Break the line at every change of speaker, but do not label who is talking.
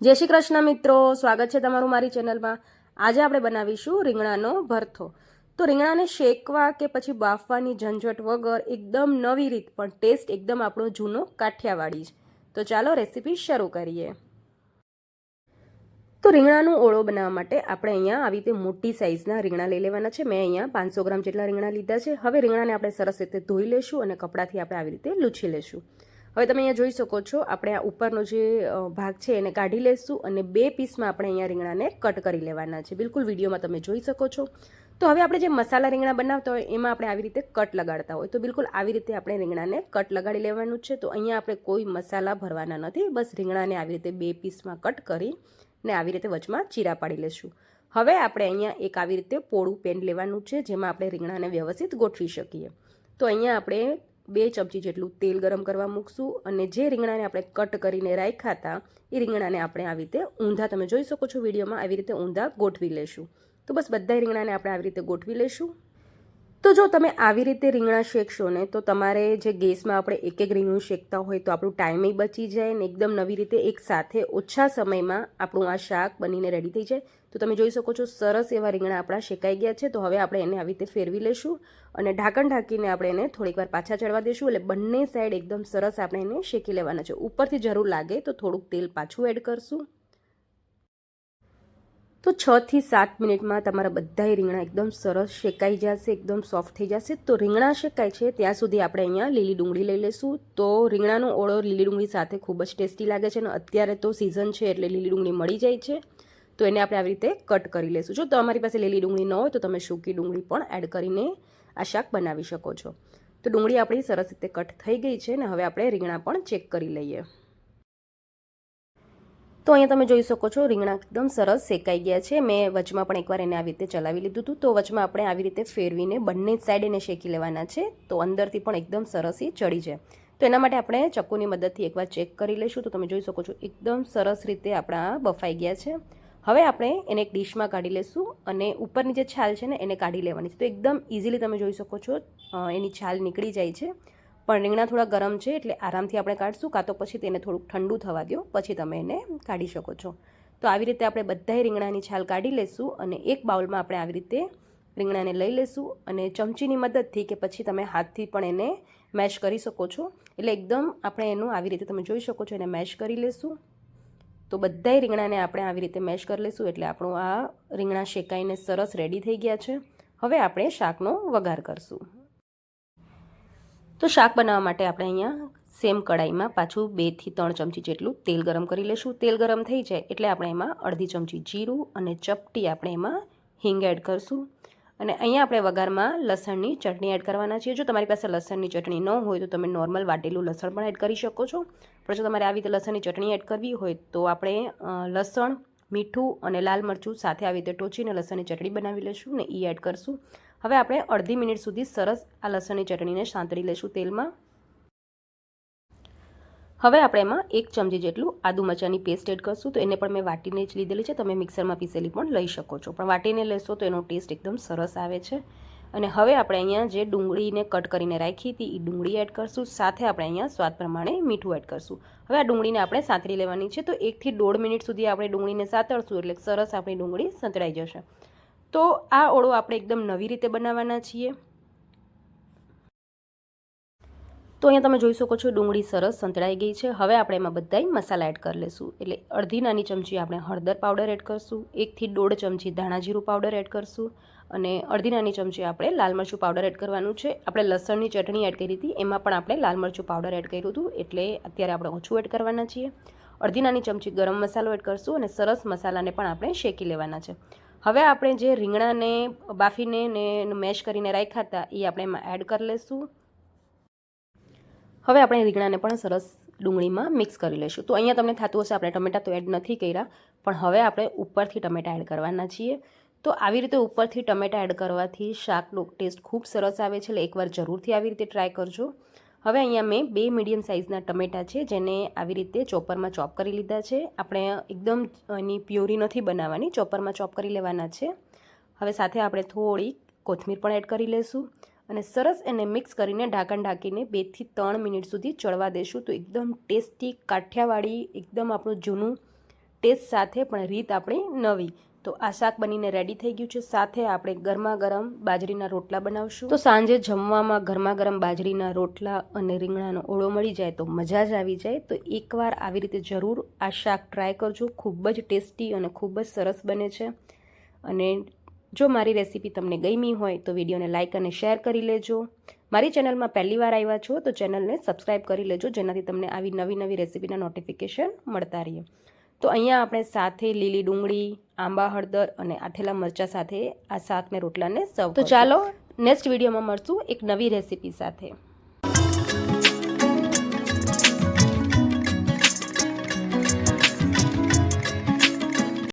જય શ્રી કૃષ્ણ મિત્રો, સ્વાગત છે તમારું મારી ચેનલમાં. આજે આપણે બનાવીશું રીંગણાનો ભરથો. તો રીંગણાને શેકવા કે પછી બાફવાની ઝંઝટ વગર એકદમ નવી રીત પણ ટેસ્ટ એકદમ આપણો જૂનો કાઠિયાવાડી જ. તો ચાલો રેસીપી શરૂ કરીએ. તો રીંગણાનો ઓળો બનાવવા માટે આપણે અહીંયા આવી રીતે મોટી સાઇઝના રીંગણા લઈ લેવાના છે. મેં અહીંયા પાંચસો ગ્રામ જેટલા રીંગણા લીધા છે. હવે રીંગણાને આપણે સરસ રીતે ધોઈ લેશું અને કપડાથી આપણે આવી રીતે લૂછી લેશું. હવે તમે અહીંયા જોઈ શકો છો, આપણે આ ઉપરનો જે ભાગ છે એને કાઢી લેશું અને બે પીસમાં આપણે અહીંયા રીંગણાને કટ કરી લેવાના છે. બિલકુલ વિડીયોમાં તમે જોઈ શકો છો. તો હવે આપણે જે મસાલા રીંગણા બનાવતા હોય એમાં આપણે આવી રીતે કટ લગાડતા હોય. તો બિલકુલ આવી રીતે આપણે રીંગણાને કટ લગાડી લેવાનું છે. તો અહીંયા આપણે કોઈ મસાલા ભરવાના નથી. બસ રીંગણાને આવી રીતે બે પીસમાં કટ કરી ને આવી રીતે વચમાં ચીરા પાડી લેશું. હવે આપણે અહીંયા એક આવી રીતે પોળું પેન લેવાનું છે, જેમાં આપણે રીંગણાને વ્યવસ્થિત ગોઠવી શકીએ. તો અહીંયા આપણે બે ચમચી જેટલું તેલ ગરમ કરવા મૂકશું અને જે રીંગણાને આપણે કટ કરીને રાખ્યા હતા, એ રીંગણાને આપણે આવી રીતે ઊંધા, તમે જોઈ શકો છો વિડીયોમાં, આવી રીતે ઊંધા ગોઠવી લેશું. તો બસ બધા રીંગણાને આપણે આવી રીતે ગોઠવી લેશું. તો જો તમે આવી રીતે રીંગણા શેકશો ને, તો તમારે જે ગેસમાં આપણે એક એક રીંગણું શેકતા હોય તો આપણું ટાઈમે બચી જાય ને એકદમ નવી રીતે એક સાથે ઓછા સમયમાં આપણું આ શાક બનીને રેડી થઈ જાય. તો તમે જોઈ શકો છો સરસ એવા રીંગણા આપણા શેકાઈ ગયા છે. તો હવે આપણે એને આવી રીતે ફેરવી લેશું અને ઢાંકણ ઢાંકીને આપણે એને થોડીક વાર પાછા ચડવા દઈશું એટલે બંને સાઈડ એકદમ સરસ આપણે એને શેકી લેવાના છે. ઉપરથી જરૂર લાગે તો થોડુંક તેલ પાછું એડ કરશું. તો છ થી સાત મિનિટમાં તમારા બધા રીંગણા એકદમ સરસ શેકાઈ જશે, એકદમ સોફ્ટ થઈ જશે. તો રીંગણા શેકાય છે, ત્યાં સુધી આપણે અહીંયા લીલી ડુંગળી લઈ લઈશું. તો રીંગણાનો ઓળો લીલી ડુંગળી સાથે ખૂબ જ ટેસ્ટી લાગે છે અને અત્યારે તો સિઝન છે એટલે લીલી ડુંગળી મળી જાય છે. તો એને આપણે આવી રીતે કટ કરી લઈશું. જો તમારી પાસે લીલી ડુંગળી ન હોય તો તમે સૂકી ડુંગળી પણ એડ કરીને આ શાક બનાવી શકો છો. તો ડુંગળી આપણી સરસ રીતે કટ થઈ ગઈ છે ને હવે આપણે રીંગણા પણ ચેક કરી લઈએ. તો અહીંયા તમે જોઈ શકો છો રીંગણા એકદમ સરસ શેકાઈ ગયા છે. મેં વચમાં પણ એકવાર એને આવી રીતે ચલાવી લીધું હતું. તો વચમાં આપણે આવી રીતે ફેરવીને બંને સાઈડ એને શેકી લેવાના છે. તો અંદરથી પણ એકદમ સરસ એ ચડી જાય. તો એના માટે આપણે ચક્કુની મદદથી એકવાર ચેક કરી લઈશું. તો તમે જોઈ શકો છો એકદમ સરસ રીતે આપણા બફાઈ ગયા છે. હવે આપણે એને એક ડીશમાં કાઢી લઈશું અને ઉપરની જે છાલ છે ને, એને કાઢી લેવાની છે. તો એકદમ ઇઝીલી તમે જોઈ શકો છો એની છાલ નીકળી જાય છે. પણ રીંગણા થોડા ગરમ છે એટલે આરામથી આપણે કાઢશું, કાં તો પછી તેને થોડુંક ઠંડુ થવા દો પછી તમે એને કાઢી શકો છો. તો આવી રીતે આપણે બધાય રીંગણાની છાલ કાઢી લઈશું અને એક બાઉલમાં આપણે આવી રીતે રીંગણાને લઈ લઈશું અને ચમચીની મદદથી કે પછી તમે હાથથી પણ એને મેશ કરી શકો છો. એટલે એકદમ આપણે એનું આવી રીતે તમે જોઈ શકો છો, એને મેશ કરી લઈશું તો બધાય રીંગણાને આપણે આવી રીતે મેશ કરી લઈશું એટલે આપણું આ રીંગણા શેકાઈને સરસ રેડી થઈ ગયા છે. હવે આપણે શાકનો વઘાર કરશું. તો શાક બનાવવા માટે આપણે અહીંયા સેમ કડાઈમાં પાછું બેથી ત્રણ ચમચી જેટલું તેલ ગરમ કરી લઈશું. તેલ ગરમ થઈ જાય એટલે આપણે એમાં અડધી ચમચી જીરું અને ચપટી આપણે એમાં હિંગ એડ કરશું. અને અહીંયા આપણે વઘારમાં લસણની ચટણી એડ કરવાના છીએ. જો તમારી પાસે લસણની ચટણી ન હોય તો તમે નોર્મલ વાટેલું લસણ પણ એડ કરી શકો છો. પણ જો તમારે આવી રીતે લસણની ચટણી એડ કરવી હોય તો આપણે લસણ, મીઠું અને લાલ મરચું સાથે આવી રીતે ટોચીને લસણની ચટણી બનાવી લઈશું ને એ એડ કરશું. હવે આપણે અડધી મિનિટ સુધી સરસ આ લસણની ચટણીને સાંતળી લઈશું તેલમાં. હવે આપણે એમાં એક ચમચી જેટલું આદુ મરચાંની પેસ્ટ એડ કરશું. તો એને પણ મેં વાટીને જ લીધેલી છે. તમે મિક્સરમાં પીસેલી પણ લઈ શકો છો. પણ વાટીને લેશો તો એનો ટેસ્ટ એકદમ સરસ આવે છે. અને હવે આપણે અહીંયા જે ડુંગળીને કટ કરીને રાખી હતી એ ડુંગળી એડ કરશું. સાથે આપણે અહીંયા સ્વાદ પ્રમાણે મીઠું એડ કરશું. હવે આ ડુંગળીને આપણે સાંતળી લેવાની છે. તો એકથી દોઢ મિનિટ સુધી આપણે ડુંગળીને સાતળશું એટલે સરસ આપણી ડુંગળી સંતળાઈ જશે. તો આ ઓળો આપણે એકદમ નવી રીતે બનાવવાના છીએ. તો અહીંયા તમે જોઈ શકો છો ડુંગળી સરસ સંતળાઈ ગઈ છે. હવે આપણે એમાં બધાય મસાલા એડ કરી લઈશું એટલે અડધી નાની ચમચી આપણે હળદર પાવડર એડ કરશું. એકથી દોઢ ચમચી ધાણાજીરું પાવડર એડ કરશું. અને અડધી નાની ચમચી આપણે લાલ મરચું પાવડર એડ કરવાનું છે. આપણે લસણની ચટણી એડ કરી હતી. એમાં પણ આપણે લાલ મરચું પાવડર એડ કર્યું હતું. એટલે અત્યારે આપણે ઓછું એડ કરવાના છીએ. અડધી નાની ચમચી ગરમ મસાલો એડ કરશું અને સરસ મસાલાને પણ આપણે શેકી લેવાના છે. હવે આપણે જે રીંગણાને, બાફીને ને મેશ કરીને રાખ્યા હતા એ આપણે એમાં એડ કરી લઈશું હવે આપણે રીંગણાને પણ સરસ ડુંગળીમાં મિક્સ કરી લઈશું તો અહીંયા તમને થતું હશે, આપણે ટમેટા તો એડ નથી કર્યા, પણ હવે આપણે ઉપરથી ટમેટા એડ કરવાના છીએ. તો આવી રીતે ઉપરથી ટમેટા એડ કરવાથી શાકનો ટેસ્ટ ખૂબ સરસ આવે છે, એટલે એકવાર જરૂરથી આવી રીતે ટ્રાય કરજો. હવે અહીંયા મેં બે મીડિયમ સાઇઝના ટમેટા છે, જેને આવી રીતે ચોપરમાં ચોપ કરી લીધા છે. આપણે એકદમ એની પ્યોરી નથી બનાવવાની, ચોપરમાં ચોપ કરી લેવાના છે. હવે સાથે આપણે થોડી કોથમીર પણ એડ કરી લઈશું અને સરસ એને મિક્સ કરીને ઢાંકણ ઢાંકીને બેથી ત્રણ મિનિટ સુધી ચડવા દેશું. તો એકદમ ટેસ્ટી, કાઠિયાવાડી, એકદમ આપણું જૂનું ટેસ્ટ સાથે પણ રીત આપણી નવી. તો આ શાક બનીને રેડી થઈ ગયું છે. સાથે આપણે ગરમા ગરમ બાજરીના રોટલા બનાવશું. તો સાંજે જમવામાં ગરમા ગરમ બાજરીના રોટલા અને રીંગણાનો ઓળો મળી જાય તો મજા જ આવી જાય. તો એકવાર આવી રીતે જરૂર આ શાક ટ્રાય કરજો. ખૂબ જ ટેસ્ટી અને ખૂબ જ સરસ બને છે. અને જો મારી રેસીપી તમને ગમી હોય તો વિડીયોને લાઇક અને શેર કરી લેજો. મારી ચેનલમાં પહેલી વાર આવ્યા છો તો ચેનલને સબસ્ક્રાઈબ કરી લેજો જેનાથી તમને આવી નવી નવી રેસીપીના નોટિફિકેશન મળતા રહે તો અહીંયા આપણે સાથે લીલી ડુંગળી આંબા હળદર અને આથેલા મરચાં સાથે આ શાકને રોટલાને સર્વ તો ચાલો નેક્સ્ટ વિડીયોમાં મળશું એક નવી રેસીપી સાથે.